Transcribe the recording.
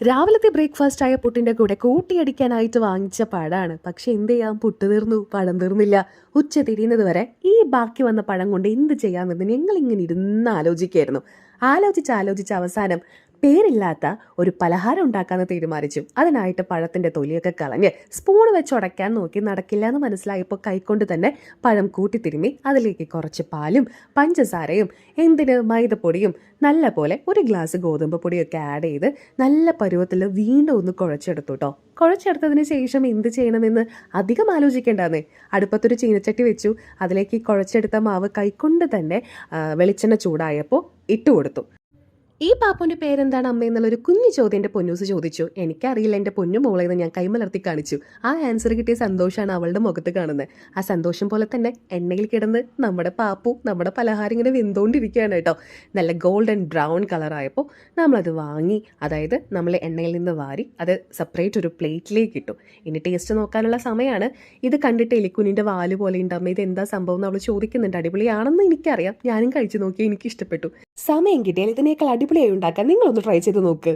രാവിലത്തെ ബ്രേക്ക്ഫാസ്റ്റ് ആയ പുട്ടിന്റെ കൂടെ കൂട്ടിയടിക്കാനായിട്ട് വാങ്ങിച്ച പഴമാണ്. പക്ഷെ എന്ത് ചെയ്യാം? പുട്ട് തീർന്നു പഴം തീർന്നില്ല. ഉച്ച തിരിയുന്നത് വരെ ഈ ബാക്കി വന്ന പഴം കൊണ്ട് എന്ത് ചെയ്യാമെന്ന് ഞങ്ങൾ ഇങ്ങനെ ഇരുന്ന് ആലോചിക്കായിരുന്നു ആലോചിച്ച് ആലോചിച്ച് അവസാനം പേരില്ലാത്ത ഒരു പലഹാരം ഉണ്ടാക്കാമെന്ന് തീരുമാനിച്ചു. അതിനായിട്ട് പഴത്തിന്റെ തൊലിയൊക്കെ കളഞ്ഞ് സ്പൂൺ വെച്ച് ഉടയ്ക്കാൻ നോക്കി നടക്കില്ല എന്ന് മനസ്സിലായപ്പോൾ കൈകൊണ്ട് തന്നെ പഴം കൂട്ടിത്തിരുമ്മി അതിലേക്ക് കുറച്ച് പാലും പഞ്ചസാരയും എന്തിന് മൈദപ്പൊടിയും നല്ല പോലെ ഒരു ഗ്ലാസ് ഗോതമ്പ് പൊടിയൊക്കെ ആഡ് ചെയ്ത് നല്ല പരുവത്തിൽ വീണ്ടും ഒന്ന് കുഴച്ചെടുത്തു കേട്ടോ കുഴച്ചെടുത്തതിന് ശേഷം എന്ത് ചെയ്യണമെന്ന് അധികം ആലോചിക്കേണ്ടതെന്നേ അടുപ്പത്തൊരു ചീനച്ചട്ടി വെച്ചു. അതിലേക്ക് കുഴച്ചെടുത്ത മാവ് കൈകൊണ്ട് തന്നെ വെളിച്ചെണ്ണ ചൂടായപ്പോൾ ഇട്ട് കൊടുത്തു. ഈ പാപ്പുവിന്റെ പേരെന്താണ് അമ്മ എന്നുള്ളൊരു കുഞ്ഞു ചോദ്യം എന്റെ പൊന്നൂസ് ചോദിച്ചു. എനിക്കറിയില്ല എന്റെ പൊന്നു മോളെന്ന് ഞാൻ കൈമലർത്തി കാണിച്ചു. ആ ആൻസർ കിട്ടിയ സന്തോഷമാണ് അവളുടെ മുഖത്ത് കാണുന്നത്. ആ സന്തോഷം പോലെ തന്നെ എണ്ണയിൽ കിടന്ന് നമ്മുടെ പാപ്പു നമ്മുടെ പലഹാരം ഇങ്ങനെ വെന്തുകൊണ്ടിരിക്കുകയാണ് കേട്ടോ. നല്ല ഗോൾഡൻ ബ്രൗൺ കളറായപ്പോൾ നമ്മളത് വാങ്ങി അതായത് നമ്മൾ എണ്ണയിൽ നിന്ന് വാരി അത് സെപ്പറേറ്റ് ഒരു പ്ലേറ്റിലേക്ക് ഇട്ടു. ഇനി ടേസ്റ്റ് നോക്കാനുള്ള സമയമാണ് ഇത് കണ്ടിട്ട് എലിക്കുനിന്റെ വാൽ പോലെ ഉണ്ടമ്മ ഇത് എന്താ സംഭവം എന്ന് അവൾ ചോദിക്കുന്നുണ്ട്. അടിപൊളിയാണെന്ന് എനിക്കറിയാം. ഞാനും കഴിച്ചു നോക്കി എനിക്ക് ഇഷ്ടപ്പെട്ടു സമയം കിട്ടിയാൽ ഇതിനേക്കാൾ അടിപൊളിയായി ഉണ്ടാക്കാൻ നിങ്ങളൊന്ന് ട്രൈ ചെയ്ത് നോക്ക്.